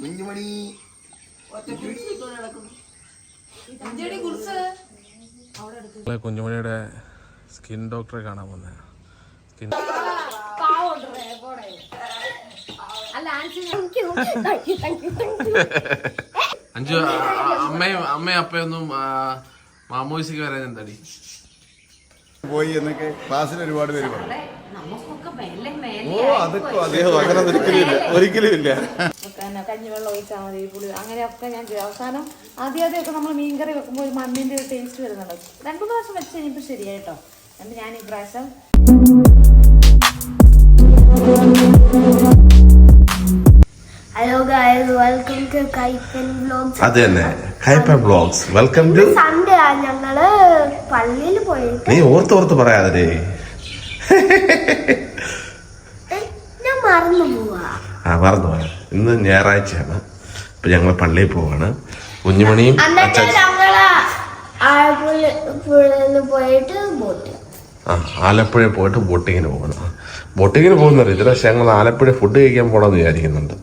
കുഞ്ഞുമണി. കുഞ്ഞുമണിയുടെ skin ഡോക്ടറെ കാണാൻ വന്ന. സ്കിൻ അഞ്ചു അമ്മയും അമ്മയും അപ്പയൊന്നും മാമോയിസിക്ക് വരാൻ എന്താടി? പോയി എന്നൊക്കെ ക്ലാസ്സിൽ ഒരുപാട് പേര് പറഞ്ഞു. ഓ അതൊക്കെ അദ്ദേഹം അങ്ങനെ ഒരിക്കലും ഇല്ല ഒരിക്കലും ഇല്ല. പിന്നെ കഞ്ഞിവെള്ളം ഒഴിച്ചാൽ മതി പുളി അങ്ങനെയൊക്കെ ഞാൻ ചെയ്യും. അവസാനം ആദ്യം ആദ്യമൊക്കെ നമ്മൾ മീൻകറി വെക്കുമ്പോൾ ഒരു മണ്ണിന്റെ ഒരു ടേസ്റ്റ് വരുന്നുണ്ട്. രണ്ടു മൂന്ന് പ്രാവശ്യം വെച്ച് കഴിഞ്ഞപ്പോൾ ശരിയായിട്ടോ. എന്നിട്ട് ഞാൻ ഈ പ്രാവശ്യം ഹലോ വെൽക്കം ടു കൈപ്പൻ അത് തന്നെ. Kaippan blogs welcome to Sunday ആ. ഞങ്ങൾ പള്ളിയിൽ പോയി നീ ഓർത്ത് ഓർത്ത് പറയാതെ. ഞാൻ മറന്നു പോവാ. ആ മറന്നു പോയ ഇന്ന് ഞായറാഴ്ചയാണ്. അപ്പൊ ഞങ്ങൾ പള്ളിയിൽ പോവാണ്. കുഞ്ഞുമണിയും പോയിട്ട് ബോട്ട് ആ ആലപ്പുഴ പോയിട്ട് ബോട്ടിങ്ങിന് പോകണം ബോട്ടിങ്ങിന് പോകുന്ന അറിയത്തില്ല പക്ഷെ ഞങ്ങൾ ആലപ്പുഴ ഫുഡ് കഴിക്കാൻ പോകണമെന്ന് വിചാരിക്കുന്നുണ്ട്.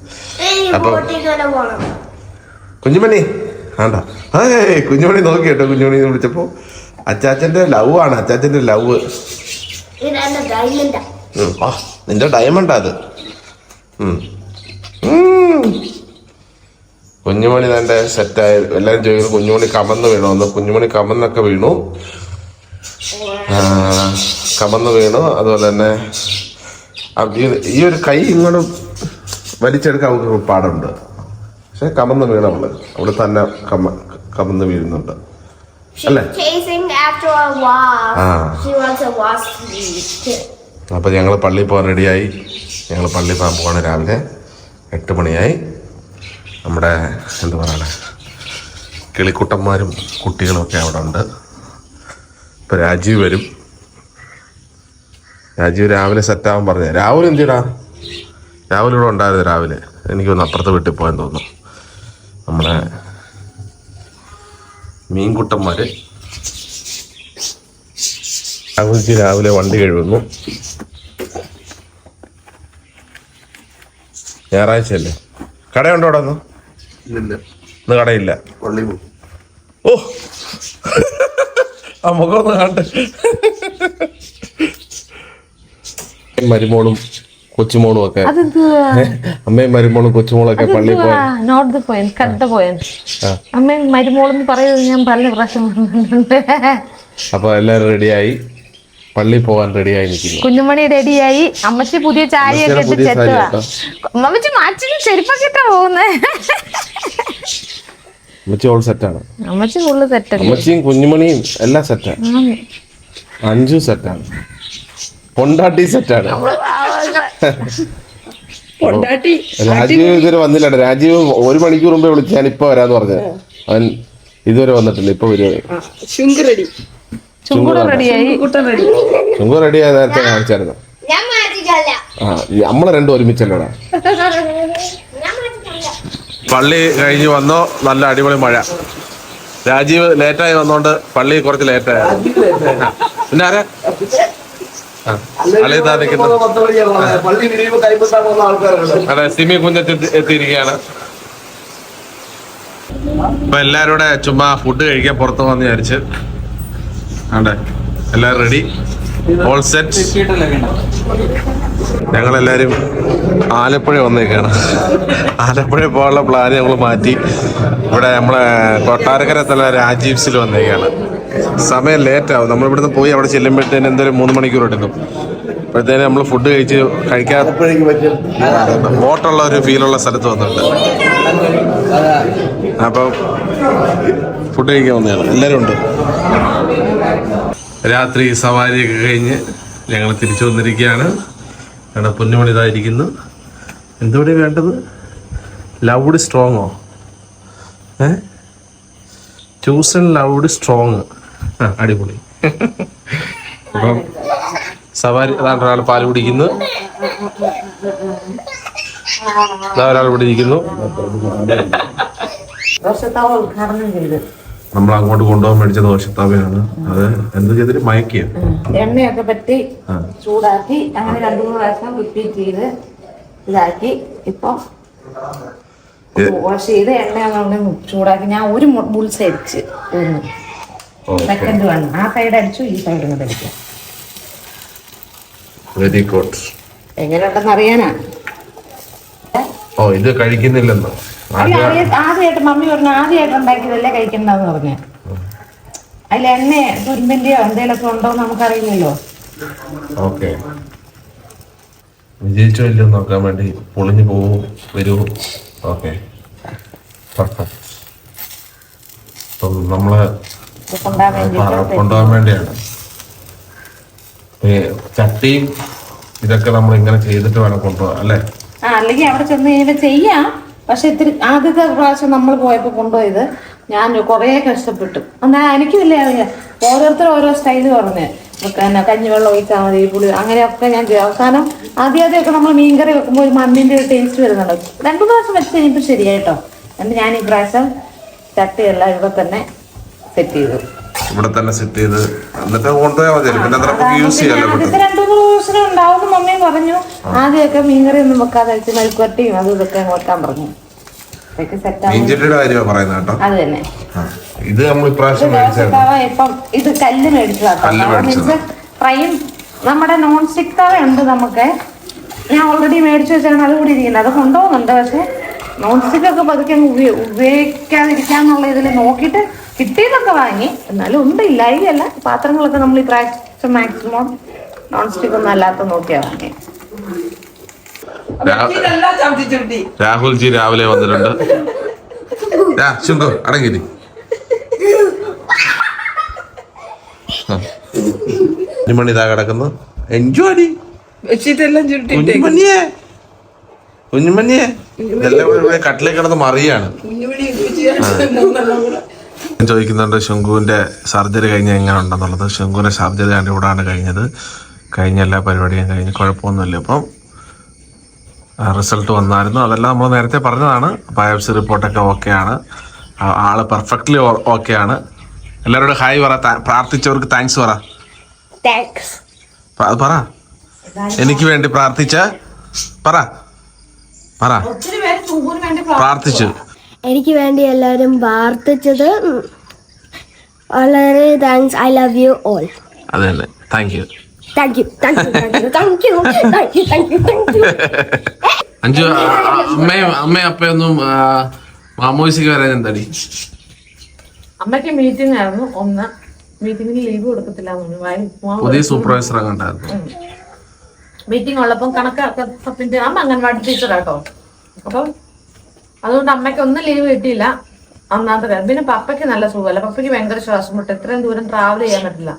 അപ്പൊ- കുഞ്ഞുമണി ആണ്ടാ ഏ കുഞ്ഞുമണി നോക്കി കേട്ടോ കുഞ്ഞുമണി എന്ന് വിളിച്ചപ്പോ. അച്ചാച്ചന്റെ ലവ് ആണ് അച്ചാച്ചന്റെ ലവ് ആ നിന്റെ ഡയമണ്ട് അത്. കുഞ്ഞുമണി തന്റെ സെറ്റായി എല്ലാരും ചോദിക്കുന്നു കുഞ്ഞുമണി കമന്ന് വീണോന്ന് കുഞ്ഞുമണി കമന്നൊക്കെ വീണു. കമന്ന് വീണു. അതുപോലെ തന്നെ ഈ- ഒരു കൈ ഇങ്ങോട്ട് വലിച്ചെടുക്കാൻ അവൾക്ക് പാടുണ്ട്. പക്ഷെ കമന്ന് വീണ അവൾ. അവൾ തന്നെ കമ കമന്ന് വീഴുന്നുണ്ട്. അല്ലേ? അപ്പൊ ഞങ്ങൾ പള്ളിയിൽ പോകാൻ റെഡിയായി. ഞങ്ങൾ പള്ളിയിൽ പോകാൻ പോവാണ് രാവിലെ എട്ട് മണിയായി. നമ്മുടെ എന്താ പറയണേ കിളിക്കുട്ടന്മാരും കുട്ടികളും ഒക്കെ അവിടെ ഉണ്ട്. ഇപ്പൊ രാജീവ് വരും. രാജീവ് രാവിലെ സെറ്റാവാൻ പറഞ്ഞു. രാഹുൽ എന്തിടാ? രാഹുൽ ഇവിടെ ഉണ്ടായിരുന്നു രാവിലെ. എനിക്ക് എനിക്കൊന്ന് അപ്പുറത്ത് വീട്ടിൽ പോകാൻ തോന്നുന്നു. നമ്മളെ മീൻകുട്ടന്മാര് രാഹുൽജി രാവിലെ വണ്ടി കഴുകുന്നു. ഞായറാഴ്ചയല്ലേ? കടയുണ്ടോ അവിടെ ഒന്ന് ഇന്ന് കടയില്ല. ഓ! ആ മുഖം ഒന്ന് കാണട്ടെ. മരുമോളും കൊച്ചുമോളും ഒക്കെ. അമ്മയും മരുമോളും കൊച്ചുമോളും ഒക്കെ പോയി note the point cut the point അമ്മയും മരുമോളും പറയുന്നത് ഞാൻ പല പ്രാവശ്യം പറഞ്ഞിട്ടുണ്ട്. അപ്പൊ എല്ലാരും റെഡിയായി പള്ളി പോകാൻ റെഡിയായി നിൽക്കുന്നു. കുഞ്ഞുമണി റെഡിയായി അമ്മച്ചി പുതിയ ചാരിയൊക്കെ ഒക്കെ ഇട്ട് ചെത്തുക അമ്മച്ചി മാച്ചിന് ചെരുപ്പൊക്കെ ഇട്ടാ പോകുന്നേ. അമ്മച്ചി ഓൾ സെറ്റാണ് അമ്മച്ചി ഫുള്ള് സെറ്റല്ലേ അമ്മച്ചിയും കുഞ്ഞുമണിയും എല്ലാം സെറ്റാണ് അഞ്ചു സെറ്റാണ് പൊണ്ടാട്ടി സെറ്റാണ് രാജീവ് ഇതുവരെ വന്നില്ല രാജീവ് ഒരു മണിക്കൂർ മുമ്പേ വിളിച്ച് ഞാൻ ഇപ്പൊ വരാന്ന് പറഞ്ഞത് അവൻ ഇതുവരെ വന്നിട്ടില്ല. ഇപ്പൊ വരുവാ ചുങ്കൂട റെഡിയായി ചുങ്കു റെഡി ആയ നേരത്തെ കാണിച്ചായിരുന്നു. ആ നമ്മളെ രണ്ടും ഒരുമിച്ചല്ലോടാ. പള്ളി കഴിഞ്ഞ് വന്നോ. നല്ല അടിപൊളി മഴ. രാജീവ് ലേറ്റായി വന്നോണ്ട് പള്ളി കുറച്ച് ലേറ്റായ. പിന്നെ ആരാ? ആ, അളി ഇതാ പള്ളി വിരിയുമ്പോ കൈപ്പറ്റാൻ പോകുന്ന ആൾക്കാരുണ്ട് അതെ സിമി കുഞ്ഞത്ത് എത്തിയിരിക്കുകയാണ്. അപ്പൊ എല്ലാരും ചുമ്മാ ഫുഡ് കഴിക്കാൻ പുറത്തു വന്ന് വിചാരിച്ച്. ആണ്ടെ എല്ലാരും റെഡി ഓൾ സെറ്റ് ഞങ്ങളെല്ലാരും ആലപ്പുഴ വന്നേക്കാണ്. ആലപ്പുഴ പോകാനുള്ള പ്ലാൻ ഞങ്ങൾ മാറ്റി. ഇവിടെ നമ്മളെ കൊട്ടാരക്കര തല രാജീവ്സിൽ വന്നേക്കാണ്. സമയം ലേറ്റാവും നമ്മൾ ഇവിടുന്ന് പോയി അവിടെ ചെല്ലുമ്പോഴത്തേന് എന്തായാലും മൂന്ന് മണിക്കൂർ എടുക്കും. അപ്പോഴത്തേനും നമ്മൾ ഫുഡ് കഴിച്ച് കഴിക്കാൻ ബോട്ടുള്ള ഒരു ഫീലുള്ള സ്ഥലത്ത് വന്നിട്ടുണ്ട്. അപ്പം ഫുഡ് കഴിക്കാൻ വന്നതാണ്. എല്ലാവരും ഉണ്ട്. രാത്രി സവാരിയൊക്കെ കഴിഞ്ഞ് ഞങ്ങൾ തിരിച്ചു വന്നിരിക്കുകയാണ്. ഞങ്ങളുടെ പൊന്നുമണി ഇതായിരിക്കുന്നു വേണ്ടത്? ലൗഡ് സ്ട്രോങ്ങോ ഏ? ചൂസ് ആൻഡ് ലൗഡ് സ്ട്രോങ് ആ അടിപൊളി. അപ്പം സവാരി അതാണ് ഒരാൾ പാൽ കുടിക്കുന്നു. ഒരാൾ ഇവിടെ ഉദ്ഘാടനം നമ്മൾ അങ്ങോട്ട് കൊണ്ടുപോകാൻ മേടിച്ച ദോഷത്താവയാണ് അത് എന്ത് ചെയ്തിട്ട്? മയക്കിയ? എണ്ണയൊക്കെ പറ്റി. ചൂടാക്കി അങ്ങനെ രണ്ടു മൂന്ന് പ്രാവശ്യം റിപ്പീറ്റ് ചെയ്ത് ഇതാക്കി. ഇപ്പൊ വാഷ് ചെയ്ത് എണ്ണ ചൂടാക്കി. ഞാൻ ഒരു ബുൾസ് അടിച്ച് ഓക്കെ. സെക്കൻഡ് വൺ ആ സൈഡ് അടിച്ചു ഈ സൈഡ് കൂടെ അടിക്കാം വെരി ഗുഡ് എങ്ങനെയുണ്ടെന്ന് അറിയാനാ? ഓ ഇത് കഴിക്കുന്നില്ലെന്ന്? ആദ്യമായിട്ട് മമ്മി പറഞ്ഞു ആദ്യമായിട്ട് ഉണ്ടാക്കിയതല്ലേ കഴിക്കണ്ടെന്ന് പറഞ്ഞു. അതിൽ എണ്ണ തുരുമ്പിന്റെയോ എന്തെങ്കിലുമൊക്കെ ഉണ്ടോ എന്ന് നമുക്കറിയില്ലല്ലോ. ഓക്കെ. വിജയിച്ചോ ഇല്ലയോ നോക്കാൻ വേണ്ടി പൊളിഞ്ഞു പോവും വരുമോ ഓക്കെ. അപ്പം നമ്മൾ കൊണ്ടുപോകാൻ വേണ്ടിയാണ്. ഈ ചട്ടിയും ഇതൊക്കെ നമ്മൾ ഇങ്ങനെ ചെയ്തിട്ട് വേണം കൊണ്ടുപോകാം അല്ലേ? ആ അല്ലെങ്കിൽ അവിടെ ചെന്ന് കഴിയുമ്പോൾ ചെയ്യാം. പക്ഷെ ഇത്തിരി ആദ്യത്തെ പ്രാവശ്യം നമ്മൾ പോയപ്പോൾ കൊണ്ടുപോയത് ഞാൻ കുറേ കഷ്ടപ്പെട്ടു. എന്നാൽ എനിക്കും വലിയ അറിയാം. ഓരോരുത്തരും ഓരോ സ്റ്റൈൽ പറഞ്ഞ്. പിന്നെ കഞ്ഞിവെള്ളം ഒഴിച്ചാൽ മതി പുളി അങ്ങനെയൊക്കെ ഞാൻ ചെയ്യും അവസാനം ആദ്യം ആദ്യമൊക്കെ നമ്മൾ മീൻകറി വെക്കുമ്പോൾ ഒരു മണ്ണിന്റെ ഒരു ടേസ്റ്റ് വരുന്നുണ്ട്. രണ്ടു പ്രാവശ്യം വെച്ച് കഴിഞ്ഞപ്പോൾ ശരിയായിട്ടോ. എന്നിട്ട് ഞാൻ ഈ പ്രാവശ്യം ചട്ടിയെല്ലാം ഇവിടെ തന്നെ സെറ്റ് ചെയ്തു. ഇവിടെ തന്നെ സെറ്റ് ചെയ്ത്. എന്നിട്ട് കൊണ്ടുപോയാൽ മതി പിന്നെ യൂസ് ചെയ്യാമല്ലോ ദിവസം ഉണ്ടാവുന്ന മമ്മി പറഞ്ഞു ആദ്യമൊക്കെ മീൻകറി ഒന്നും വെക്കാതെ വെച്ച് മെഴുക്കുവരട്ടിയും അതും ഇതൊക്കെ വെക്കാൻ പറഞ്ഞു. അതൊക്കെ സെറ്റ് ആവും മീൻചട്ടിയുടെ കാര്യമാണ് പറയുന്നത് കേട്ടോ. അത് തന്നെ. ഇത് നമ്മൾ ഇപ്രാവശ്യം മേടിച്ചായിരുന്നു തവ ഇപ്പം ഇത് കല്ല് കല്ല് മേടിച്ചതാ. ഫ്രൈയും നമ്മുടെ നോൺ സ്റ്റിക് തവ ഉണ്ട് നമുക്ക്. ഞാൻ ഓൾറെഡി മേടിച്ചു വെച്ചാണ് അത് കൂടി ഇരിക്കുന്നത്. അത് കൊണ്ടുപോകുന്നുണ്ട് പക്ഷെ നോൺ സ്റ്റിക് ഒക്കെ പതുക്കെ അങ്ങ് ഉപയോ- ഉപയോഗിക്കാതിരിക്കാന്നുള്ള ഇതിൽ നോക്കിയിട്ട് കിട്ടിയതൊക്കെ വാങ്ങി. എന്നാലും ഉണ്ട് ഇല്ലായില്ല പാത്രങ്ങളൊക്കെ നമ്മൾ ഈ പ്രാവശ്യം മാക്സിമം നോൺ സ്റ്റിക്ക് ഒന്നും അല്ലാത്ത നോക്കിയാ വാങ്ങി രാഹുൽ ജി രാവിലെ വന്നിട്ടുണ്ട്. അടങ്ങി ശുങ്കു അടങ്ങിരി. കുഞ്ഞുമണി ഇതാ കിടക്കുന്നു. എൻജോയ് വെച്ചിട്ടെല്ലാം ചുരുട്ടി കുഞ്ഞുമണിയെ. കുഞ്ഞുമണിയെ. ഇതെല്ലാം കൂടെ കട്ടിലേക്ക് കിടന്ന് മറിയാണ്. ഞാൻ ചോദിക്കുന്നുണ്ട് ശംഖുവിന്റെ സർജറി കഴിഞ്ഞ എങ്ങനെ ഉണ്ടെന്നുള്ളത് ശംഖുവിന്റെ സർജറി ആണ് ഇവിടാണ് കഴിഞ്ഞത്. കഴിഞ്ഞ എല്ലാ പരിപാടിയും കഴിഞ്ഞ് കുഴപ്പമൊന്നുമില്ല. അപ്പം റിസൾട്ട് വന്നായിരുന്നു. അതെല്ലാം നമ്മൾ നേരത്തെ പറഞ്ഞതാണ്. ബയോപ്സി റിപ്പോർട്ടൊക്കെ ഓക്കെയാണ്. ആൾ പെർഫെക്റ്റ്ലി ഓക്കെയാണ്. എല്ലാവരോടും ഹായ് പറ. പ്രാർത്ഥിച്ചവർക്ക് താങ്ക്സ് പറ. അത് പറ. എനിക്ക് വേണ്ടി പ്രാർത്ഥിച്ച പറ. പറ. പ്രാർത്ഥിച്ചു. എനിക്ക് വേണ്ടി എല്ലാവരും പ്രാർത്ഥിച്ചത് വളരെ thanks I love you all അതെ അല്ലേ thank you thank you thank you thank you thank you thank you thank you അഞ്ചു അമ്മയും അമ്മയും അപ്പയൊന്നും മാമോയിസിക്ക് വരാൻ എന്താടി? അമ്മയ്ക്ക് മീറ്റിംഗ് ആയിരുന്നു. ഒന്ന് മീറ്റിംഗിന് ലീവ് കൊടുക്കത്തില്ല പുതിയ സൂപ്പർവൈസർ അങ്ങോട്ടായിരുന്നു മീറ്റിംഗ് ഉള്ളപ്പം കണക്കൊക്കെ പിന്നെ അമ്മ അംഗൻവാടി ടീച്ചറാട്ടോ അപ്പം അതുകൊണ്ട് അമ്മയ്ക്ക് ഒന്നും ലീവ് കിട്ടിയില്ല. അന്നാമത്തെ കാര്യം പിന്നെ പപ്പയ്ക്ക് നല്ല സുഖമല്ല പപ്പയ്ക്ക് ഭയങ്കര ശ്വാസം മുട്ട്. ഇത്രയും ദൂരം ട്രാവൽ ചെയ്യാൻ പറ്റില്ല.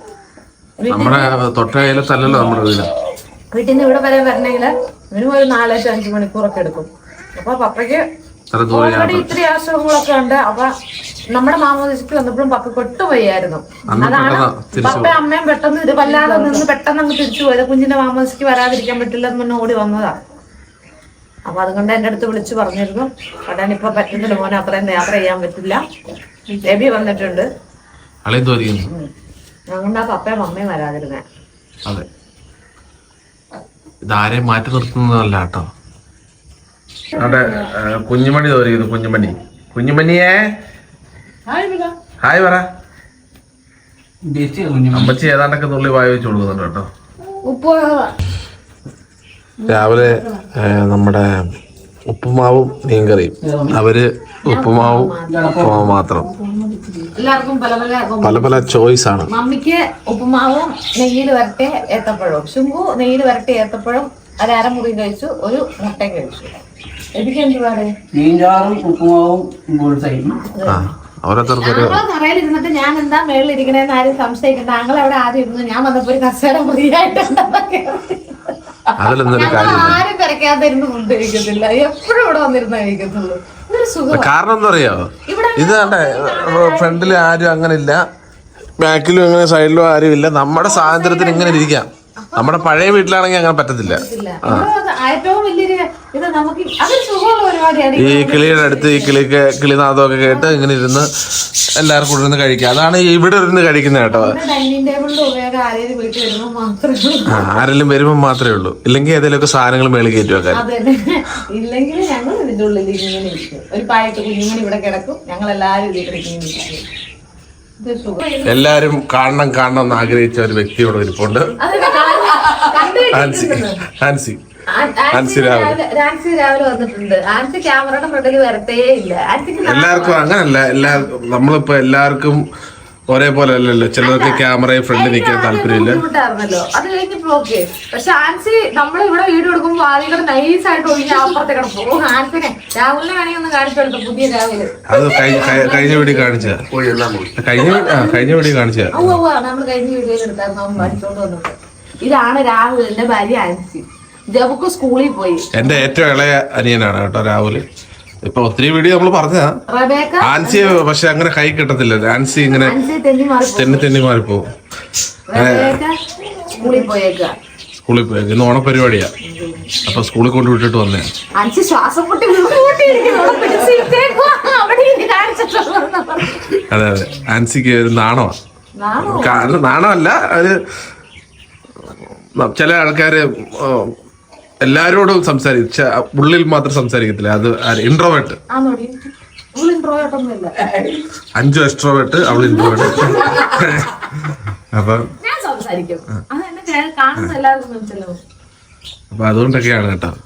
നമ്മുടെ തൊട്ടയിലത്തല്ലല്ലോ നമ്മുടെ വീട് വീട്ടിൽ നിന്ന് ഇവിടെ വരെ വരണമെങ്കിൽ മിനിമം ഒരു നാലഞ്ച് അഞ്ചു മണിക്കൂറൊക്കെ എടുക്കും. അപ്പൊ പപ്പയ്ക്ക് ഓൾറെഡി ഇത്തിരി അസുഖങ്ങളൊക്കെ ഉണ്ട്. അപ്പൊ നമ്മുടെ മാമോദിക്ക് വന്നപ്പോഴും പപ്പ പെട്ടു പോയായിരുന്നു. അതാണ് പപ്പ അമ്മയും പെട്ടെന്ന് ഇത് വല്ലാതെ നിന്ന് പെട്ടെന്ന് അങ്ങ് തിരിച്ചു പോയത്. കുഞ്ഞിന്റെ മാമോദിക്ക് വരാതിരിക്കാൻ പറ്റില്ല എന്ന് പറഞ്ഞ് ഓടി വന്നതാ. അപ്പൊ അതുകൊണ്ട് എന്റെ അടുത്ത് വിളിച്ചു പറഞ്ഞിരുന്നു. ഉടൻ ഇപ്പൊ പറ്റുന്നില്ല മോനെ അത്രയും യാത്ര ചെയ്യാൻ പറ്റില്ല. ബേബി വന്നിട്ടുണ്ട്. ആ പപ്പയും അമ്മയും വരാതിരുന്നേ. അതെ. ഇതാരെയും മാറ്റി നിർത്തുന്നതല്ല കേട്ടോ. അവിടെ കുഞ്ഞുമണി തോരിക്കുന്നു കുഞ്ഞുമണി. കുഞ്ഞുമണിയേ? ഹായ് പറ. അമ്മച്ചി ഏതാണ്ടൊക്കെ തുള്ളി വായ വെച്ച് കൊടുക്കുന്നുണ്ട് കേട്ടോ. രാവിലെ നമ്മുടെ ഉപ്പുമാവും മീൻകറിയും. അവർ ഉപ്പുമാവും ഉപ്പുമാവും മാത്രം. എല്ലാവർക്കും പല പല പല പല ചോയ്സ് ആണ്. മമ്മിക്ക് ഉപ്പുമാവും നെയ്യിൽ വരട്ടെ ഏത്തപ്പഴവും. ശുംഭു നെയ്യിൽ വരട്ടെ ഏത്തപ്പഴം അര അരമുറി കഴിച്ചു ഒരു മുട്ടയും കഴിച്ചു. എനിക്ക് മീൻചാറും ഉപ്പുമാവും ഓരോരുത്തർക്കൊരു ഞാൻ എന്താ മേളിൽ ഇരിക്കണേന്ന് ആരും സംശയിക്കണ്ട. ഞങ്ങൾ അവിടെ ആദ്യം ഇരുന്നു. ഞാൻ വന്നപ്പോ ഒരു കസേര മുറിയായിട്ടുണ്ടെന്നൊക്കെ ആരും തിരക്കാതെ ഇരുന്ന് ഫുഡ് കഴിക്കത്തില്ല. എപ്പോഴും ഇവിടെ വന്നിരുന്ന കഴിക്കത്തുള്ളൂ. കാരണം എന്താ പറയാ ഇത് കണ്ടേ? ഫ്രണ്ടിൽ ആരും അങ്ങനെ ഇല്ല ബാക്കിലും അങ്ങനെ സൈഡിലും ആരും ഇല്ല. നമ്മുടെ സ്വാതന്ത്ര്യത്തിന് ഇങ്ങനെ ഇരിക്കാം. നമ്മുടെ പഴയ വീട്ടിലാണെങ്കിൽ അങ്ങനെ പറ്റത്തില്ല. ഈ കിളിയുടെ അടുത്ത് ഈ കിളിക്ക് കിളിനാഥമൊക്കെ കേട്ട് ഇങ്ങനെ ഇരുന്ന് എല്ലാവർക്കും കൂടെ ഇരുന്ന് കഴിക്കുക അതാണ് ഇവിടെ ഇരുന്ന് കഴിക്കുന്നത് കേട്ടോ. ആരെങ്കിലും വരുമ്പോൾ മാത്രമേ ഉള്ളൂ. ഇല്ലെങ്കിൽ ഏതെങ്കിലുമൊക്കെ സാധനങ്ങൾ മേളിൽ കയറ്റി വെക്കാൻ ഇല്ലെങ്കിൽ ഞങ്ങൾ ഇതിന്റെ ഉള്ളിൽ ഇങ്ങനെ ഇരിക്കും. ഒരു പായിട്ട് ഇവിടെ കിടക്കും. ഞങ്ങൾ എല്ലാവരും ഇതിൽ കിടക്കും ഇത് സുഖം. എല്ലാരും കാണണം കാണണം എന്ന് ആഗ്രഹിച്ച ഒരു വ്യക്തിയോട് ഇരിപ്പുണ്ട്. ആൻസി രാവിലെ. വന്നിട്ടുണ്ട്. ആൻസി ക്യാമറയുടെ ഫ്രണ്ടിൽ വരത്തേ ഇല്ല. എല്ലാവർക്കും അങ്ങനല്ല എല്ലാ നമ്മളിപ്പോ എല്ലാവർക്കും ഒരേപോലെ അല്ലല്ലോ. ചിലർക്ക് ക്യാമറയെ ഫ്രണ്ട് നിൽക്കാൻ താല്പര്യമില്ല. അത് ഓക്കെ പക്ഷെ ആൻസി നമ്മൾ ഇവിടെ വീട് എടുക്കുമ്പോൾ ആദ്യം നൈസ് ആയിട്ട് ഒഴിഞ്ഞ അപ്പുറത്തെ കിടക്കും ആൻസിനെ രാഹുലിനെ വേണമെങ്കിൽ ഒന്ന് കാണിച്ചു കൊടുക്കും പുതിയ രാഹുൽ. അത് കഴിഞ്ഞ വീഡിയോ കാണിച്ച. കഴിഞ്ഞ കഴിഞ്ഞ വീഡിയോ കാണിച്ച. നമ്മൾ കഴിഞ്ഞ വീഡിയോയിൽ എടുത്തായിരുന്നു. അവൻ പഠിച്ചോണ്ട് വന്നത് ഇതാണ് രാഹുലിന്റെ ഭാര്യ ആൻസി ജബുക്ക് സ്കൂളിൽ പോയി. എന്റെ ഏറ്റവും ഇളയ അനിയനാണ് കേട്ടോ രാഹുൽ. ഇപ്പൊ ഒത്തിരി വീഡിയോ നമ്മൾ റബേക്ക? ആൻസി പക്ഷെ അങ്ങനെ കൈ കിട്ടത്തില്ല. ആൻസി ഇങ്ങനെ തെന്നി തെന്നി മാറി മാറിപ്പോവും സ്കൂളിൽ പോയേക്ക. സ്കൂളിൽ പോയി ഇന്ന് ഓണപരിപാടിയാ. അപ്പൊ സ്കൂളിൽ കൊണ്ട് വിട്ടിട്ട് വന്നേ. ശ്വാസം പൊട്ടി പറഞ്ഞു. അതെ അതെ. ആൻസിക്ക് ഒരു നാണമാ നാണോ? കാരണം നാണമല്ല അത് ചില ആൾക്കാർ എല്ലാരോടും സംസാരിച്ച ഉള്ളിൽ മാത്രം സംസാരിക്കത്തില്ല. അത് ഇൻട്രോവേർട്ട്. അഞ്ചു എക്സ്ട്രോവേർട്ട് അവൾ ഇൻട്രോവേർട്ട് അപ്പൊ ഞാൻ സംസാരിക്കും. അത് കാണുന്ന എല്ലാവർക്കും മനസ്സിലാവും അപ്പൊ അതുകൊണ്ടൊക്കെയാണ് കേട്ടോ.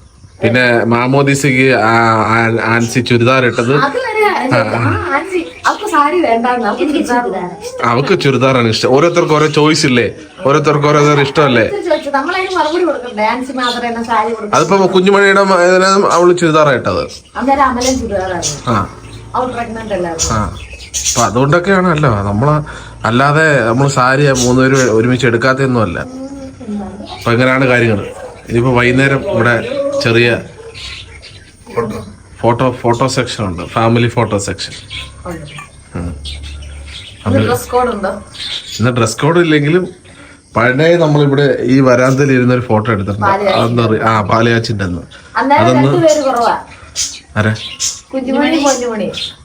പിന്നെ മാമോദിസയ്ക്ക് ആ- ആൻസി ചുരിദാർ ഇട്ടത്. ആ, ആൻസി അവൾക്ക് സാരി ചുരിദാർ. അവക്ക് ചുരിദാറാണ് ഇഷ്ടം. ഓരോരുത്തർക്ക് ഓരോ ചോയ്സ് ഇല്ലേ? ഓരോരുത്തർക്ക് ഓരോരുത്തർ ഇഷ്ടമല്ലേ? ഇത് ചോദിച്ചു നമ്മളതിന് മറുപടി ഡാൻസ് മാത്രമേ എന്നെ സാരി കൊടുക്കും. അതിപ്പോ കുഞ്ഞുമണിയുടെ ഇതിനകത്ത് അവൾ ചുരിദാറായിട്ടത് അന്നേരം അമലൻ അല്ല ആ. അവൾ പ്രഗ്നന്റ് അല്ലായിരുന്നു ആ. അപ്പൊ അതുകൊണ്ടൊക്കെയാണല്ലോ നമ്മൾ അല്ലാതെ നമ്മൾ സാരി മൂന്നുപേരും ഒരുമിച്ച് എടുക്കാത്തൊന്നും അല്ല. അപ്പൊ എങ്ങനെയാണ് കാര്യങ്ങൾ ഇനിയിപ്പോ വൈകുന്നേരം ഇവിടെ ചെറിയ ഫോട്ടോ ഫോട്ടോ സെക്ഷൻ ഉണ്ട്. ഫാമിലി ഫോട്ടോ സെക്ഷൻ ഇന്ന് ഡ്രസ് കോഡ് ഇല്ലെങ്കിലും പഴയ നമ്മളിവിടെ ഈ വരാന്തയിൽ ഇരുന്ന ഒരു ഫോട്ടോ എടുത്തിട്ടുണ്ട് അതെന്താ പറയാ. ആ പാലയാച്ചിന്റെ അന്ന് അതൊന്ന്? ആരെ?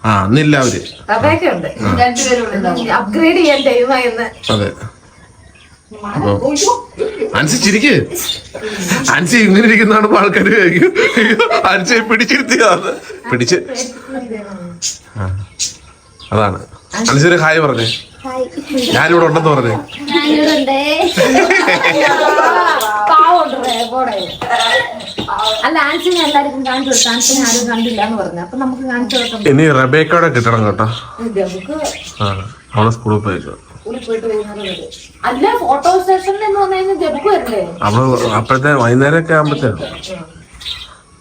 ആ അന്നില്ല അവർ. അതെ. അപ്പൊ അൻസി ചിരിക്ക്. അൻസി ഇങ്ങനെ ഇരിക്കുന്നതാണ് ആൾക്കാർ അൻസി പിടിച്ചിരുത്തിയതാണ്. പിടിച്ച്. ആ. അതാണ്. അൻസി ഒരു ഹായ് പറഞ്ഞേ. ഞാനിവിടെ ഉണ്ടെന്ന് പറഞ്ഞേ. അല്ല ആൻസിനെ എല്ലാവർക്കും കാണിച്ചു കൊടുത്തു. ആൻസിനെ ആരും കണ്ടില്ല എന്ന് പറഞ്ഞു. അപ്പൊ നമുക്ക് കാണിച്ചു കൊടുക്കാം. ഇനി റബേക്കോടെ കിട്ടണം കേട്ടോ. അവളെ സ്കൂളിൽ പോയിക്കോ സ്കൂളിൽ പോയിട്ട് വരും അല്ല ഫോട്ടോ സ്റ്റേഷനിൽ എന്ന് പറഞ്ഞു കഴിഞ്ഞാൽ ജബ്ബു വരില്ലേ? അവൾ അപ്പോഴത്തെ വൈകുന്നേരം ഒക്കെ ആകുമ്പോഴത്തേക്കും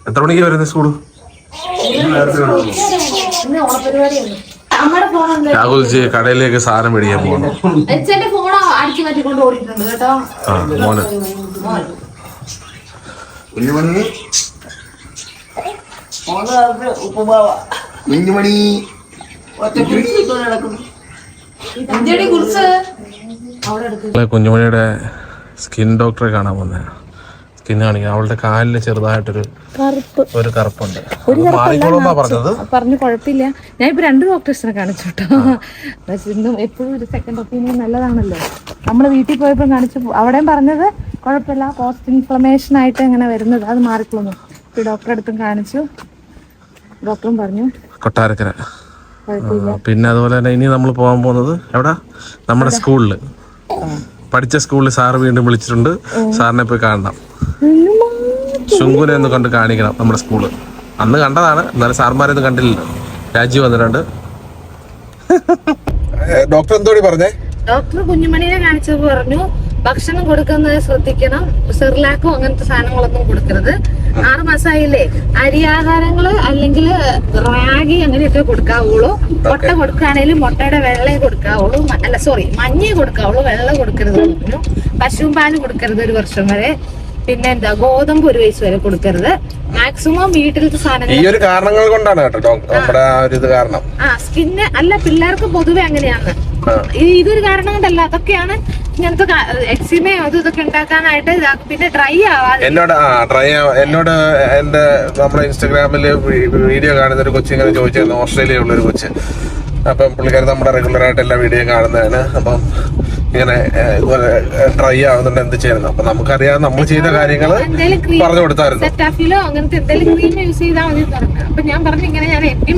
എത്ര മണിക്ക് വരുന്നത് സ്കൂൾ ഇന്ന് ഓണപരിപാടിയാണ്. അമ്മയുടെ ഫോൺ ഉണ്ട് രാഹുൽ ജി കടയിലേക്ക് സാധനം മേടിക്കാൻ പോകണം എച്ചന്റെ ഫോൺ അടിച്ചു മാറ്റിക്കൊണ്ട് ഓടിയിട്ടുണ്ട് കേട്ടോ. ആ മോന്. മോൻ. കുഞ്ഞുമണി. ഉപ്പുമാവ. ഞങ്ങൾ കുഞ്ഞുമണിയുടെ സ്കിൻ ഡോക്ടറെ കാണാൻ വന്നേ. സ്കിൻ കാണിക്കാൻ. അവളുടെ കാലിൽ ചെറുതായിട്ടൊരു ഒരു കറുപ്പുണ്ട്. പറഞ്ഞു കുഴപ്പമില്ല. ഞാൻ ഇപ്പൊ രണ്ട് ഡോക്ടേഴ്സിനെ കാണിച്ചു കേട്ടോ. എപ്പോഴും ഒരു സെക്കൻഡ് ഒപ്പീനിയൻ നല്ലതാണല്ലോ. നമ്മൾ വീട്ടിൽ പോയപ്പോൾ കാണിച്ചു അവിടെയും പറഞ്ഞത് കുഴപ്പമില്ല പോസ്റ്റ് ഇൻഫ്ലമേഷൻ ആയിട്ട് ഇങ്ങനെ വരുന്നത്. അത് മാറിക്കൊള്ളുന്നു ഇപ്പൊ ഡോക്ടറെ അടുത്തും കാണിച്ചു. ഡോക്ടറും പറഞ്ഞു. കൊട്ടാരക്കര. പിന്നെ അതുപോലെ തന്നെ ഇനി നമ്മൾ പോകാൻ പോകുന്നത് എവിടെ? നമ്മുടെ സ്കൂളിൽ പഠിച്ച സ്കൂളിൽ സാറ് വീണ്ടും വിളിച്ചിട്ടുണ്ട്. സാറിനെ പോയി കാണണം. ശുങ്കുനെ ഒന്ന് കണ്ട് കാണിക്കണം നമ്മുടെ സ്കൂൾ. അന്ന് കണ്ടതാണ്. എന്നാലും സാർമാരെ ഒന്നും കണ്ടില്ലല്ലോ രാജീവ് വന്നിട്ടുണ്ട്. ഡോക്ടർ എന്തോടി പറഞ്ഞേ? ഡോക്ടർ കുഞ്ഞുമണിയെ കാണിച്ചത് പറഞ്ഞു. ഭക്ഷണം കൊടുക്കുന്നത് ശ്രദ്ധിക്കണം. സെർലാക്കും അങ്ങനത്തെ സാധനങ്ങളൊന്നും കൊടുക്കരുത്. ആറ് മാസമായില്ലേ അരിയാഹാരങ്ങൾ അല്ലെങ്കിൽ റാഗി അങ്ങനെയൊക്കെ കൊടുക്കാവുള്ളൂ. മുട്ട കൊടുക്കുകയാണെങ്കിലും മുട്ടയുടെ വെള്ളയെ കൊടുക്കാവുള്ളൂ. അല്ല സോറി മഞ്ഞേ കൊടുക്കാവുള്ളൂ. വെള്ളം കൊടുക്കരുത് പറഞ്ഞു പശുവും പാൽ കൊടുക്കരുത് ഒരു വർഷം വരെ. പിന്നെ എന്താ ഗോതമ്പ് ഒരു വയസ്സ് വരെ കൊടുക്കരുത്. മാക്സിമം വീട്ടിലത്തെ ഈ സാധനങ്ങൾ ഒരു കാരണങ്ങൾ കൊണ്ടാണ് കേട്ടോ നമ്മുടെ ആ ഒരു കാരണം. ആ സ്കിന്ന് അല്ല പിള്ളേർക്ക് പൊതുവെ അങ്ങനെയാണ്. ഈ ഇതൊരു കാരണം കൊണ്ടല്ല. അതൊക്കെയാണ് ഇതൊക്കെ ഉണ്ടാക്കാനായിട്ട് പിന്നെ ഡ്രൈ എന്നോട് ആ ട്രൈ എന്നോട് എന്റെ നമ്മുടെ ഇൻസ്റ്റാഗ്രാമിൽ വീഡിയോ കാണുന്ന ഒരു കൊച്ചു ഇങ്ങനെ ചോദിച്ചായിരുന്നു. ഓസ്ട്രേലിയയുള്ള ഒരു കൊച്ച്. അപ്പം പുള്ളിക്കാരി നമ്മുടെ റെഗുലർ ആയിട്ട് എല്ലാ വീഡിയോയും കാണുന്നതാണ്. അപ്പം ഇങ്ങനെ ട്രൈ ആവുന്നുണ്ട് എന്ത് ചെയ്യണം അപ്പൊ നമുക്കറിയാം നമ്മൾ ചെയ്ത കാര്യങ്ങൾ പറഞ്ഞു കൊടുത്തായിരുന്നു. സെറ്റാഫിലോ അങ്ങനത്തെ എന്തെങ്കിലും ക്രീം യൂസ് ചെയ്താൽ മതി എന്ന് പറഞ്ഞു. അപ്പൊ ഞാൻ പറഞ്ഞു ഇങ്ങനെ ഞാൻ എപ്പി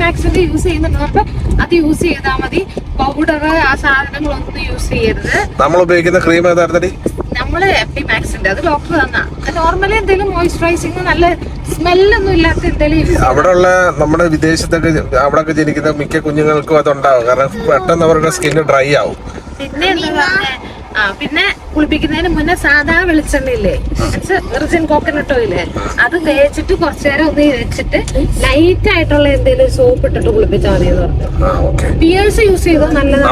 യൂസ് ചെയ്യുന്നുണ്ട്. അപ്പൊ അത് യൂസ് ചെയ്താൽ മതി. പൗഡർ ആ സാധനങ്ങളൊന്നും യൂസ് ചെയ്യരുത്. നമ്മൾ ഉപയോഗിക്കുന്ന ക്രീം ഏതായിരുന്നടി? നമ്മൾ എപ്പി മാക്സിന്റെ അത് ഡോക്ടർ തന്നാ. നോർമലി എന്തെങ്കിലും മോയിസ്ചറൈസിങ് നല്ല സ്മെല്ലൊന്നും ഇല്ലാത്ത എന്തെങ്കിലും അവിടെ ഉള്ള നമ്മുടെ വിദേശത്തൊക്കെ അവിടെ ജനിക്കുന്ന മിക്ക കുഞ്ഞുങ്ങൾക്കും അതുണ്ടാവും. കാരണം പെട്ടെന്ന് അവരുടെ സ്കിന്ന് ഡ്രൈ ആവും. പിന്നെ എന്താ ആ പിന്നെ കുളിപ്പിക്കുന്നതിന് മുന്നേ സാധാ വെളിച്ചെണ്ണയില്ലേ? വെർജിൻ കോക്കനട്ട് ഓയിൽ അത് തേച്ചിട്ട് കുറച്ചു നേരം ഒന്ന് വെച്ചിട്ട് ലൈറ്റ് ആയിട്ടുള്ള എന്തെങ്കിലും സോപ്പ് ഇട്ടിട്ട് കുളിപ്പിച്ചാൽ മതി പറഞ്ഞു. പിയേഴ്സ് യൂസ് ചെയ്തോ നല്ലതാണ്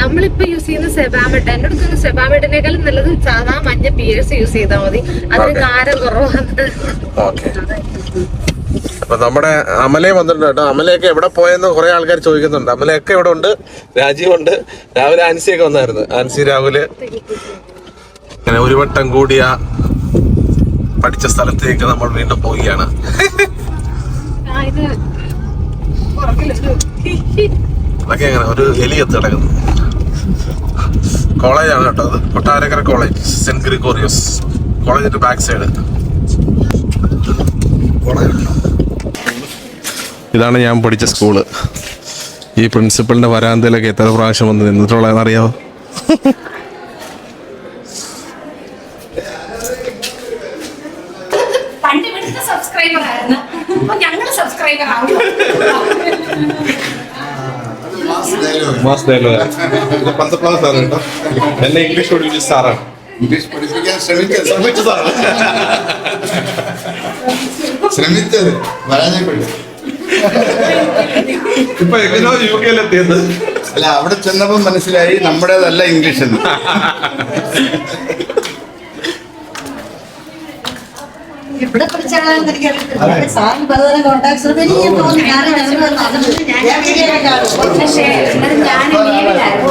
നമ്മളിപ്പോ യൂസ് ചെയ്യുന്ന സെബാമെഡ് എന്റെ അടുത്ത് സെബാമെഡിനേക്കാളും നല്ലത് സാധാ മഞ്ഞ പിയേഴ്സ് യൂസ് ചെയ്താൽ മതി. അതിന് കാരം കുറവാണ് അപ്പൊ നമ്മുടെ അമലയും വന്നിട്ടുണ്ട് കേട്ടോ. അമലയൊക്കെ എവിടെ പോയെന്ന് കുറെ ആൾക്കാർ ചോദിക്കുന്നുണ്ട്. അമലയൊക്കെ ഇവിടെ ഉണ്ട് രാജീവുണ്ട് രാവിലെ ആൻസിയൊക്കെ വന്നായിരുന്നു. ആൻസി രാഹുൽ അങ്ങനെ ഒരു വട്ടം കൂടിയ പഠിച്ച സ്ഥലത്തേക്ക് നമ്മൾ വീണ്ടും പോവുകയാണ്. അതൊക്കെ എങ്ങനെ ഒരു എലി എത്തി കിടക്കുന്നു. കോളേജാണ് കേട്ടോ അത്. Kottarakkara college Saint Gregorios. കോളേജിന്റെ ബാക്ക് സൈഡ്. ഇതാണ് ഞാൻ പഠിച്ച സ്കൂൾ. ഈ പ്രിൻസിപ്പളിന്റെ വരാന്തയിലൊക്കെ എത്ര പ്രാവശ്യം വന്ന് നിന്നിട്ടുള്ളതെന്ന് അറിയാവോ എന്നെ ഇംഗ്ലീഷ് പഠിപ്പിച്ച സാറാണ്. ഇംഗ്ലീഷ് പഠിപ്പിക്കാൻ ശ്രമിച്ചത് ശ്രമിച്ച സാറാണ്. ശ്രമിച്ചത്. പരാജയപ്പെട്ടു ഇപ്പൊ എങ്ങനെയോ യു കെയിലെത്തിയത് അല്ല അവിടെ ചെന്നപ്പോ മനസ്സിലായി നമ്മുടേതല്ല ഇംഗ്ലീഷ് എന്ന്. ഇവിടെ പഠിച്ചാണെന്ന് എനിക്കറിയത്തില്ല സാറിന് പലതരം കോണ്ടാക്ട്സ് എനിക്ക് തോന്നി ഞാൻ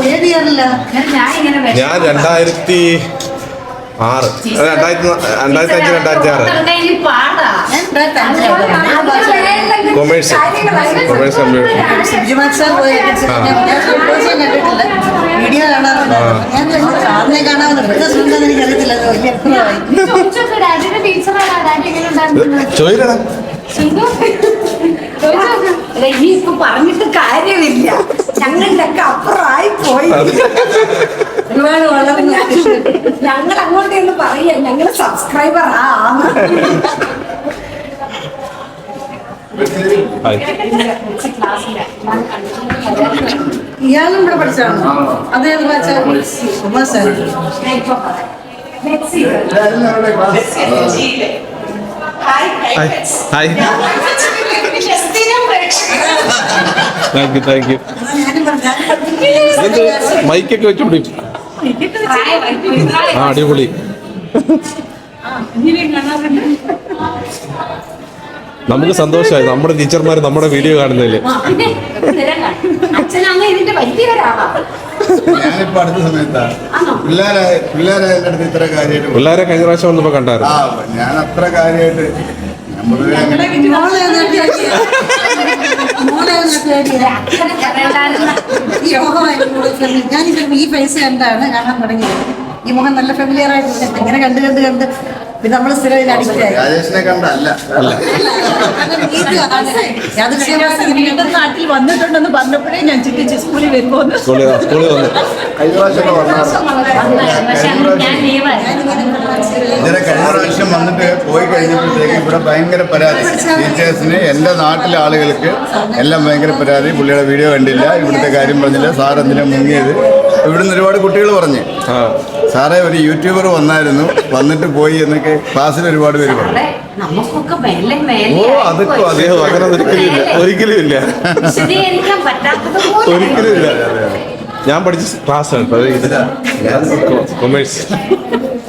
ഏത് ഇയറില്ല ഞാൻ രണ്ടായിരത്തി ആറ്. രണ്ടായിരത്തി രണ്ടായിരത്തി അഞ്ച് രണ്ടായിരത്തി ആറ് കൊമേഴ്സ്. കൊമേഴ്സ് വീഡിയോ കാണാറുണ്ട്. ഞാൻ സുഖം എനിക്കറിയത്തില്ല. ചോദിക്കടാ ചോദിച്ചോക്ക് ഇനി ഇപ്പൊ പറഞ്ഞിട്ട് കാര്യമില്ല. ഞങ്ങളുടെ ഒക്കെ അപ്പുറമായി പോയി. ഒരുപാട് ഞങ്ങൾ അങ്ങോട്ടേന്ന് പറയാ ഞങ്ങൾ സബ്സ്ക്രൈബർ ആ. ഇയാളും ഇവിടെ പഠിച്ചാണോ അതേത് ബാച്ചാ hi hi thank you thank you മൈക്കൊക്കെ വെച്ചുപിടി ആ അടിപൊളി. നമുക്ക് സന്തോഷമായി. നമ്മുടെ ടീച്ചർമാർ നമ്മുടെ വീഡിയോ കാണുന്നതിൽ. പിള്ളേരെ കഴിഞ്ഞ പ്രാവശ്യം വന്നപ്പോ കണ്ടായിരുന്നു. ആ ഞാൻ അത്ര കാര്യമായിട്ട് ഒന്ന് ഈ പൈസ കണ്ടാണ് കാണാൻ തുടങ്ങിയത്. ഈ മുഖം നല്ല ഫെമിലിയർ ആയിട്ട് ഇങ്ങനെ കണ്ട് കണ്ട് കണ്ട് പിന്നെ നമ്മൾ സ്ഥിരം ഇതിൽ അഡിക്റ്റ് ആയി. രാജേഷിനെ കണ്ടല്ല വീണ്ടും നാട്ടിൽ വന്നിട്ടുണ്ടെന്ന് പറഞ്ഞപ്പോഴേ ഞാൻ ചിന്തിച്ചു സ്കൂളിൽ വരുമ്പോൾ സ്കൂളിൽ സ്കൂളിൽ വന്നു. കഴിഞ്ഞ ലീവായിരുന്നു ഇന്നലെ കഴിഞ്ഞ പ്രാവശ്യം വന്നിട്ട് പോയി കഴിഞ്ഞപ്പോഴത്തേക്ക് ഇവിടെ ഭയങ്കര പരാതി. ടീച്ചേഴ്സിന് എന്റെ നാട്ടിലെ ആളുകൾക്ക് എല്ലാം ഭയങ്കര പരാതി. പുള്ളിയുടെ വീഡിയോ കണ്ടില്ല. ഇവിടുത്തെ കാര്യം പറഞ്ഞില്ല. സാർ എന്തിനാ മുങ്ങിയത്? ഇവിടുന്ന് ഒരുപാട് കുട്ടികൾ പറഞ്ഞു. ആ. സാറേ ഒരു യൂട്യൂബർ വന്നായിരുന്നു. വന്നിട്ട് പോയി എന്നൊക്കെ ക്ലാസ്സിൽ ഒരുപാട് പേര് പറഞ്ഞു. നമുക്കൊക്കെ ഓ അതൊക്കെ അദ്ദേഹം അങ്ങനെ ഒരിക്കലും ഇല്ല ഒരിക്കലും ഇല്ല. വിശദീകരിക്കാൻ പറ്റാത്തത് പോലെ. ഒരിക്കലും ഇല്ല. ഞാൻ പഠിച്ച ക്ലാസ് ആണ് കേട്ടോ. ഇത് കൊമേഴ്സ്.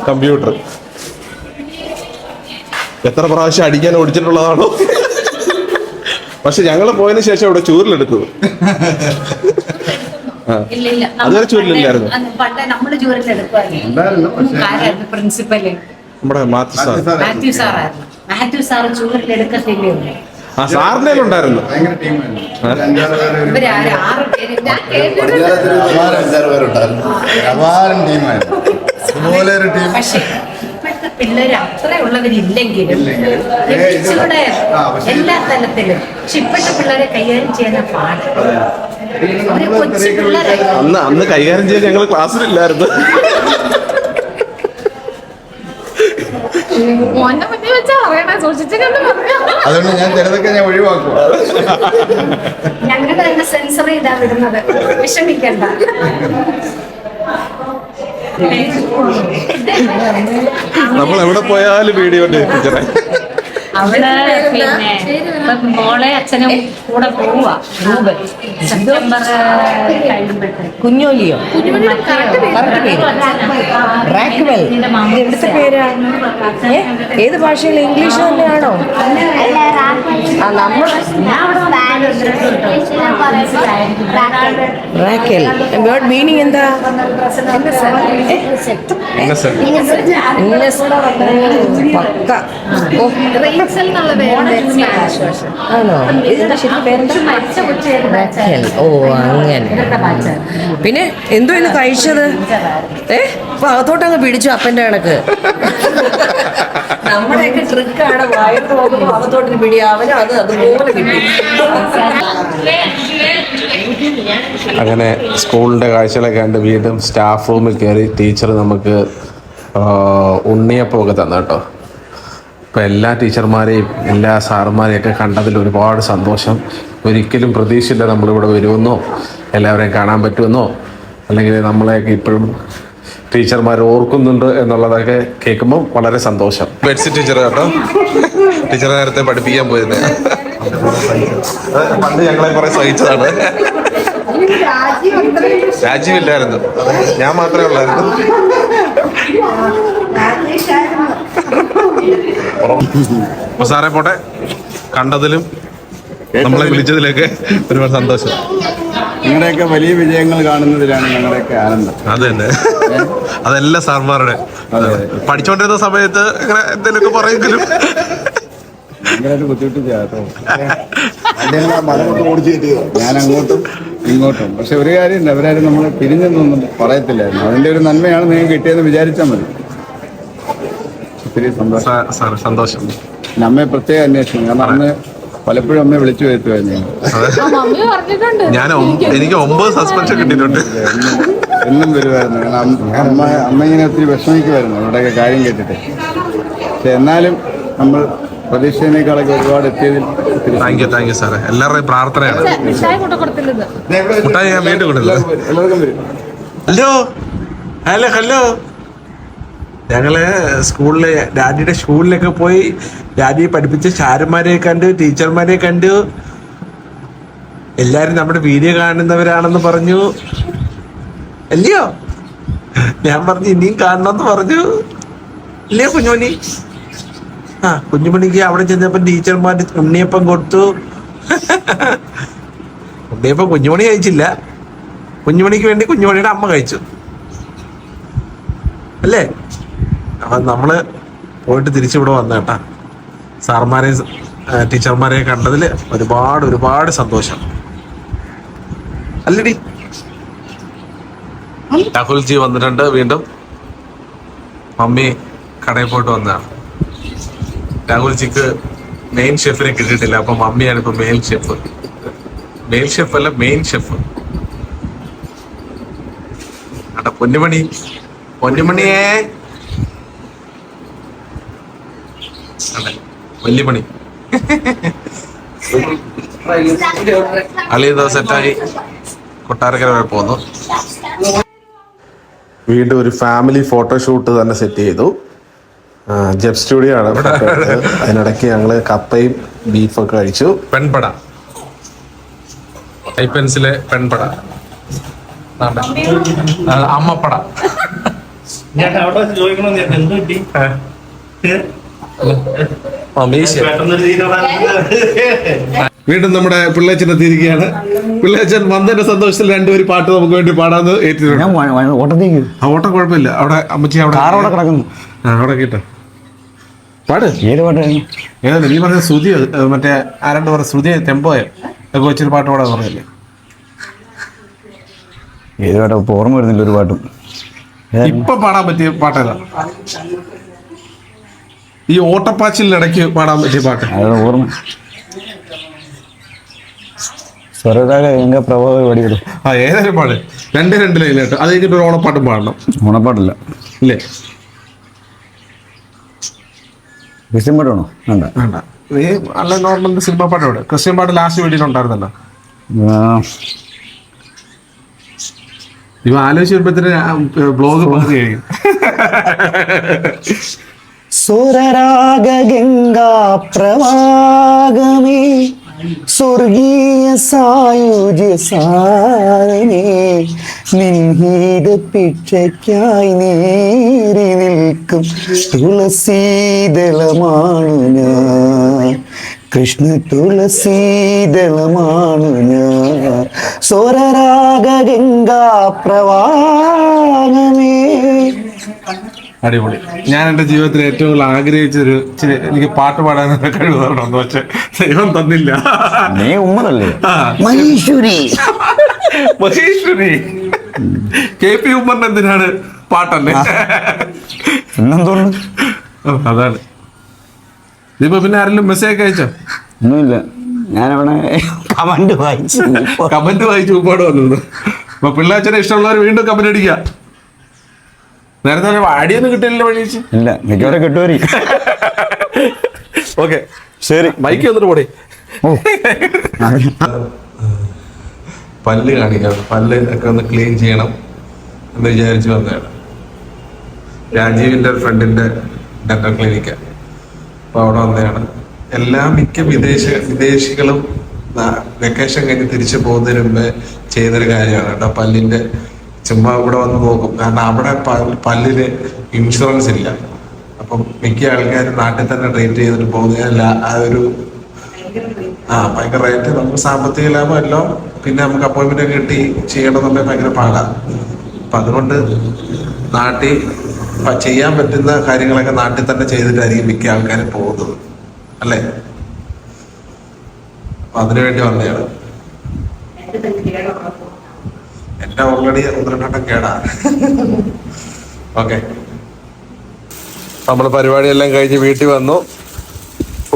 കമ്പ്യൂട്ടർ. എത്ര പ്രാവശ്യം അടിക്കാൻ ഓടിച്ചിട്ടുള്ളതാണോ? പക്ഷെ ഞങ്ങൾ പോയതിനു ശേഷം ഇവിടെ ചൂരിലെടുത്തത് അതുവരെ ചൂരലില്ലായിരുന്നു പണ്ട് നമ്മൾ ചൂരലെടുക്കുമായിരുന്നു ഉണ്ടായിരുന്നു പക്ഷേ ആരായിരുന്നു പ്രിൻസിപ്പൽ നമ്മുടെ മാത്യു സാർ. മാത്യു സാറായിരുന്നു. മാത്യു ചൂരലെടുക്കത്തില്ലേ ആ സാറിന്റെ ഉണ്ടായിരുന്നു. അതുപോലെ ഒരു ടീം. ഇപ്പോഴത്തെ ഇച്ചിരൂടെ ആ, പക്ഷേ എല്ലാ തലത്തിലും. പക്ഷെ ഇപ്പോഴത്തെ പിള്ളേരെ കൈകാര്യം ചെയ്യാൻ പാട്. അന്ന് അന്ന് കൈകാര്യം ചെയ്യാൻ ഞങ്ങൾ ക്ലാസ്സിലില്ലായിരുന്നു. അതുകൊണ്ട് ഞാൻ ചിലതൊക്കെ ഞാൻ ഒഴിവാക്കും. തന്നെ സെൻസർ ചെയ്താ വിടുന്നത്. വിഷമിക്കണ്ട. നമ്മൾ എവിടെ പോയാലും വീഡിയോ ഉണ്ട് അവിടെ പിന്നെ മോളെ അച്ഛനും കൂടെ പോവാ രൂപൻ. സെപ്റ്റംബർ കഴിയുമ്പോഴത്തേക്ക് കുഞ്ഞോലിയോ? കറക്റ്റ് പേര്. റാക്വെൽ ഏത് ഭാഷയിൽ ഇംഗ്ലീഷ് തന്നെയാണോ? ആ നമ്മൾ റാക്കൽ വേർഡ് മീനിങ് എന്താ? പക്ക. ഓ ആണോ? ഇതിന്റെ ശരിക്കും പേരെന്താ? ഓ അങ്ങനെ. പിന്നെ എന്തോ ഇന്ന് കഴിച്ചത്? ഏ? അപ്പൊ അകത്തോട്ടങ്ങ് പിടിച്ചു അപ്പന്റെ കണക്ക്. നമ്മുടെയൊക്കെ ട്രിക്കാണ് വയറ് പോകുമ്പോ അകത്തോട്ടിന് പിടി അവനും അത് അതുപോലെ കിട്ടി. അങ്ങനെ സ്കൂളിന്റെ കാഴ്ചകളൊക്കെ കണ്ട് വീണ്ടും സ്റ്റാഫ് റൂമിൽ കയറി ടീച്ചർ നമുക്ക് ഉണ്ണിയപ്പമൊക്കെ തന്നു കേട്ടോ. ഇപ്പം എല്ലാ ടീച്ചർമാരെയും എല്ലാ സാറുമാരെയൊക്കെ കണ്ടതിൽ ഒരുപാട് സന്തോഷം. ഒരിക്കലും പ്രതീക്ഷയില്ല നമ്മളിവിടെ വരുമെന്നോ എല്ലാവരെയും കാണാൻ പറ്റുമെന്നോ അല്ലെങ്കിൽ നമ്മളെയൊക്കെ ഇപ്പോഴും ടീച്ചർമാർ ഓർക്കുന്നുണ്ട് എന്നുള്ളതൊക്കെ കേൾക്കുമ്പോൾ വളരെ സന്തോഷം. ബെഡ്സി ടീച്ചർ കേട്ടോ? ടീച്ചർ നേരത്തെ പഠിപ്പിക്കാൻ പോയിരുന്നേ. പണ്ട് ഞങ്ങളെ കുറെ സഹിച്ചതാണ്. രാജീവില്ലായിരുന്നു ഞാൻ മാത്രമേ ഉള്ളായിരുന്നു. സാറേ പോട്ടെ. കണ്ടതിലും നമ്മളെ വിളിച്ചതിലൊക്കെ ഒരുപാട് സന്തോഷം. നിങ്ങളുടെയൊക്കെ വലിയ വിജയങ്ങൾ കാണുന്നതിലാണ് ഞങ്ങളുടെയൊക്കെ ആനന്ദം. അത് തന്നെ. അതെല്ലാം സാർമാരുടെ. പഠിച്ചോണ്ടിരുന്ന സമയത്ത് ഇങ്ങനെ എന്തെങ്കിലുമൊക്കെ പറയെങ്കിലും ഭയങ്കരമായിട്ട് ബുദ്ധിമുട്ട് ചെയ്യാട്ടോ ഞാൻ അങ്ങോട്ടും ഇങ്ങോട്ടും. പക്ഷെ ഒരു കാര്യമുണ്ട് അവരാരും നമ്മളെ പിരിഞ്ഞെന്നൊന്നും പറയത്തില്ലായിരുന്നു. അതിന്റെ ഒരു നന്മയാണ് നിങ്ങൾക്ക് കിട്ടിയെന്ന് വിചാരിച്ചാൽ മതി. ഒത്തിരി സന്തോഷം. സന്തോഷം. പിന്നെ അമ്മയെ പ്രത്യേകം അന്വേഷിക്കും കാരണം അന്ന് പലപ്പോഴും അമ്മയെ വിളിച്ചു വരുത്തുമായിരുന്നു ഞാൻ. എനിക്ക് ഒമ്പത് സസ്പെൻഷൻ കിട്ടിയിട്ടുണ്ട്. എന്നും വരുമായിരുന്നു കാരണം അമ്മ- അമ്മ ഇങ്ങനെ ഒത്തിരി വിഷമിക്കുമായിരുന്നു അവരുടെയൊക്കെ കാര്യം കേട്ടിട്ട്. പക്ഷെ എന്നാലും നമ്മൾ പ്രതീക്ഷേനേക്കാളൊക്കെ ഒരുപാട് എത്തിയതിൽ താങ്ക് യു താങ്ക് യു സാറേ എല്ലാവരുടെയും പ്രാർത്ഥനയാണ്. മുട്ടായി ഞാൻ വീണ്ടും കൊടുക്കില്ല എല്ലാവർക്കും വരും. ഹലോ ഹലോ ഹലോ ഞങ്ങൾ സ്കൂളിൽ ഡാഡിയുടെ സ്കൂളിലൊക്കെ പോയി ഡാഡിയെ പഠിപ്പിച്ച ചാരന്മാരെ കണ്ടു ടീച്ചർമാരെ കണ്ടു. എല്ലാരും നമ്മുടെ വീഡിയോ കാണുന്നവരാണെന്ന് പറഞ്ഞു. അല്ലയോ? ഞാൻ പറഞ്ഞു ഇനിയും കാണണമെന്ന് പറഞ്ഞു. ഇല്ലയോ കുഞ്ഞുമണി? ആ കുഞ്ഞുമണിക്ക് അവിടെ ചെന്നപ്പോ ടീച്ചർമാർ ഉണ്ണിയപ്പം കൊടുത്തു. ഉണ്ണിയപ്പം കുഞ്ഞുമണി കഴിച്ചില്ല. കുഞ്ഞുമണിക്ക് വേണ്ടി കുഞ്ഞുമണിയുടെ അമ്മ കഴിച്ചു. അല്ലേ? അപ്പൊ നമ്മൾ പോയിട്ട് തിരിച്ചിവിടെ വന്ന കേട്ടാ സാർമാരെയും ടീച്ചർമാരെ കണ്ടതിൽ ഒരുപാട് ഒരുപാട് സന്തോഷം. അല്ലടി. രാഹുൽജി വന്നിട്ടുണ്ട് വീണ്ടും. മമ്മി കടയിൽ പോയിട്ട് വന്നതാണ്. രാഹുൽജിക്ക് മെയിൻ ഷെഫിനെ കിട്ടിയിട്ടില്ല. അപ്പൊ മമ്മിയാണ് ഇപ്പൊ മെയിൻ ഷെഫ് മെയിൻ ഷെഫ് അല്ല മെയിൻ ഷെഫ് അട പൊന്നുമണി. പൊന്നുമണിയേ. വല്യമണി അളിയതോ സെറ്റായി. കൊട്ടാരക്കര വരെ പോന്നു. വീണ്ടും ഒരു ഫാമിലി ഫോട്ടോഷൂട്ട് തന്നെ സെറ്റ് ചെയ്തു. ജെബ് സ്റ്റുഡിയോ ആണ്. അതിനിടയ്ക്ക് ഞങ്ങൾ കപ്പയും ബീഫൊക്കെ കഴിച്ചു. പെൺപട. ഐപെൻസിലെ പെൻസിലെ പെൺപട. അമ്മപ്പട. ഞാൻ അവിടെ വെച്ച് ചോദിക്കണമെന്ന് ഞാൻ എന്ത് വീണ്ടും നമ്മുടെ പിള്ളേച്ചൻ എത്തിയിരിക്കുകയാണ് പിള്ളേച്ചൻ വന്നതിന്റെ സന്തോഷത്തിൽ രണ്ടുപേരും പാട്ട് നമുക്ക് വേണ്ടി പാടാന്ന് ഏറ്റിട്ടുണ്ട്. ഓട്ടത്തേക്ക് ആ ഓട്ടം കുഴപ്പമില്ല. അവിടെ അമ്മച്ചി അവിടെ അവിടെ കിടക്കുന്നു. അവിടെ കേട്ടോ. പാട്. ഏത് പാട്ടാണ് ഏതാണ് നീ പറഞ്ഞ ശ്രുതി മറ്റേ ആരാണ്ട് പറഞ്ഞ ശ്രുതി തെമ്പോയോ ഒക്കെ വെച്ചൊരു പാട്ട് പാടാൻ പറഞ്ഞില്ലേ? ഏത് പാട്ടാ? ഇപ്പൊ ഓർമ്മ വരുന്നില്ല ഒരു പാട്ടും? ഇപ്പൊ പാടാൻ പറ്റിയ പാട്ടേതാ? ഈ ഓട്ടപ്പാച്ചിലിനിടയ്ക്ക് പാടാൻ പറ്റിയ പാട്ട്. അതാണ് ഓർമ്മ. സ്വരരാഗ എങ്ക പ്രഭാവ വടികൾ ആ ഏതായാലും പാട്. രണ്ട് രണ്ട് ലൈൻ കേട്ടോ. അത് കഴിഞ്ഞിട്ട് ഒരു ഓണപ്പാട്ടും പാടണം. ഓണപ്പാട്ടില്ല. ഇല്ലേ? ക്രിസ്ത്യൻ പാട്ടാണോ? വേണ്ട. വേണ്ട. നീ നല്ല നോർമൽ സിനിമ പാട്ട് പാട്. ക്രിസ്ത്യൻ പാട്ട് ലാസ്റ്റ് ആ, ഇവ ആലോചിച്ച് വരുമ്പോഴത്തേന് ബ്ലോഗ് പകുതി കഴിയും. സ്വരരാഗ ഗംഗാ പ്രവാഗമേ സ്വർഗീയ സായുജ്യ സാരമേ നിൻഹീത പിക്ഷയ്ക്കായി നേരി നിൽക്കും തുളസീതളമാണു ഞാൻ. കൃഷ്ണ തുളസീതളമാണു ഞാൻ. സ്വരരാഗ ഗംഗാ പ്രവാഗമേ അടിപൊളി. ഞാൻ എന്റെ ജീവിതത്തിൽ ഏറ്റവും കൂടുതൽ ആഗ്രഹിച്ചൊരു എനിക്ക് പാട്ട് പാടാൻ കഴിവ് പക്ഷെ ദൈവം തന്നില്ല. നീ ഉമ്മറല്ലേ ആ. മഹേശ്വരി. മഹേശ്വരി. കെ പി ഉമ്മറിന് എന്തിനാണ് പാട്ടല്ലേ? അതാണ്. ഇതിപ്പോ പിന്നെ ആരെങ്കിലും മെസ്സേജ് അയച്ചോ? ഒന്നുമില്ല. ഞാനവിടെ കമന്റ് വായിച്ചു കമന്റ് വായിച്ചു ഉപ്പാട് വന്നത് അപ്പൊ പിള്ളേച്ചനെ ഇഷ്ടമുള്ളവർ വീണ്ടും കമന്റ് അടിക്കുക. നേരത്തെ ഒരു കിട്ടില്ല വഴി ഇല്ല മിക്കവരെ കിട്ടുവരി ഓക്കെ ശരി. മൈക്ക് വന്നിട്ട് പോടെ. പല്ല് കാണിക്കാം പല്ല് ഒക്കെ ഒന്ന് ക്ലീൻ ചെയ്യണം എന്ന് വിചാരിച്ചു വന്നതാണ്. രാജീവിന്റെ ഫ്രണ്ടിന്റെ ഡെന്റൽ ക്ലിനിക്ക്. അപ്പൊ അവിടെ വന്നതാണ്. എല്ലാ മിക്ക വിദേശ വിദേശികളും വെക്കേഷൻ കഴിഞ്ഞ് തിരിച്ചു പോകുന്നതിന് മുമ്പ് ചെയ്യുന്നൊരു കാര്യമാണ് കേട്ടോ പല്ലിന്റെ ചുമ്മാ ഇവിടെ വന്ന് നോക്കും. കാരണം അവിടെ പല്ലിൽ ഇൻഷുറൻസ് ഇല്ല. അപ്പം മിക്ക ആൾക്കാരും നാട്ടിൽ തന്നെ ട്രീറ്റ് ചെയ്തിട്ട് പോകുന്നതിനല്ല ആ ഒരു ആ ഭയങ്കര റേറ്റ് നമുക്ക് സാമ്പത്തിക ലാഭം പിന്നെ നമുക്ക് അപ്പോയിന്റ്മെന്റ് കിട്ടി ചെയ്യണമെന്നുണ്ടെങ്കിൽ ഭയങ്കര പാടാണ് അപ്പൊ അതുകൊണ്ട് നാട്ടിൽ ചെയ്യാൻ പറ്റുന്ന കാര്യങ്ങളൊക്കെ നാട്ടിൽ തന്നെ ചെയ്തിട്ടായിരിക്കും മിക്ക ആൾക്കാരും പോകുന്നത്. അല്ലേ? അപ്പൊ അതിനുവേണ്ടി വന്നതാണ്. എന്റെ ഓൾറെഡി ഒന്ന് രണ്ടെണ്ണം കേടാ. ഓക്കെ നമ്മൾ പരിപാടിയെല്ലാം കഴിഞ്ഞ് വീട്ടിൽ വന്നു.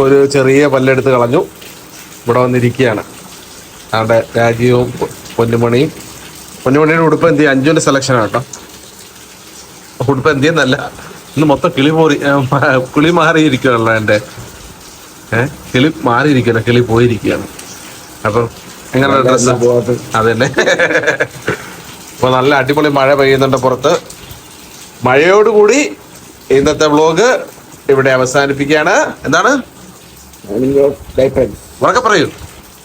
ഒരു ചെറിയ പല്ലെടുത്ത് കളഞ്ഞു. ഇവിടെ വന്നിരിക്കുകയാണ്. അവിടെ രാജീവും പൊന്നുമണിയും. പൊന്നുമണിയുടെ ഉടുപ്പ് എന്ത് ചെയ്യും? അഞ്ചുവിന്റെ സെലക്ഷൻ കേട്ടോ. ഉടുപ്പ് എന്ത് ചെയ്യുന്നല്ല ഇന്ന് മൊത്തം കിളി പോറി കിളി മാറിയിരിക്കുകയാണല്ലോ എന്റെ. ഏഹ് കിളി മാറിയിരിക്കുകയാണ് കിളി പോയിരിക്കുകയാണ്. അപ്പം എങ്ങനെയുള്ള ഡ്രസ്സ്? അതന്നെ ഇപ്പൊ നല്ല അടിപൊളി മഴ പെയ്യുന്നുണ്ട് പുറത്ത്. മഴയോടുകൂടി ഇന്നത്തെ വ്ലോഗ് ഇവിടെ അവസാനിപ്പിക്കുകയാണ്. എന്താണ്? ഉറക്കെ പറയൂ.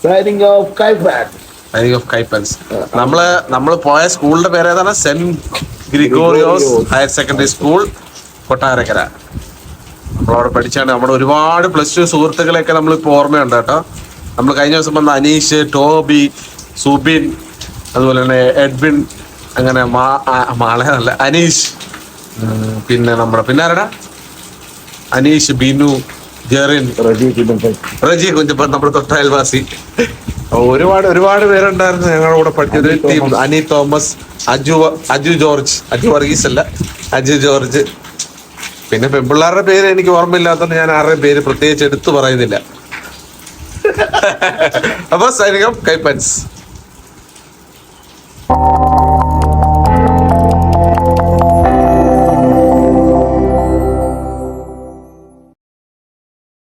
സൈനിങ് ഓഫ് കൈപ്പൻസ് നമ്മൾ നമ്മൾ പോയ സ്കൂളിന്റെ പേര് ഏതാണ്? Saint Gregorios higher secondary school Kottarakkara. നമ്മളവിടെ പഠിച്ചാണ്. നമ്മുടെ ഒരുപാട് പ്ലസ് ടു സുഹൃത്തുക്കളെയൊക്കെ നമ്മളിപ്പോൾ ഓർമ്മയുണ്ട് കേട്ടോ. നമ്മൾ കഴിഞ്ഞ ദിവസം വന്ന അനീഷ് ടോബി സുബിൻ അതുപോലെ തന്നെ എഡ്വിൻ അങ്ങനെ മാ ആ, മാള അനീഷ് പിന്നെ നമ്മുടെ പിന്നെ ആരടാ? അനീഷ് ബിനു ജെറിൻ റജി കുഞ്ഞപ്പൻ. നമ്മുടെ തൊട്ടയൽവാസി ഒരുപാട് ഒരുപാട് പേരുണ്ടായിരുന്നു ഞങ്ങളുടെ കൂടെ പഠിച്ചത്. Team Ani Thomas Aju Aju George Aju Varghese അല്ല അജു ജോർജ്. പിന്നെ പെൺപിള്ളേരുടെ പേര് എനിക്ക് ഓർമ്മയില്ലാത്തതുകൊണ്ട് ഞാൻ ആരുടെയും പേര് പ്രത്യേകിച്ച് എടുത്തു പറയുന്നില്ല. അപ്പൊ സൈനികം കൈപ്പൻസ്. you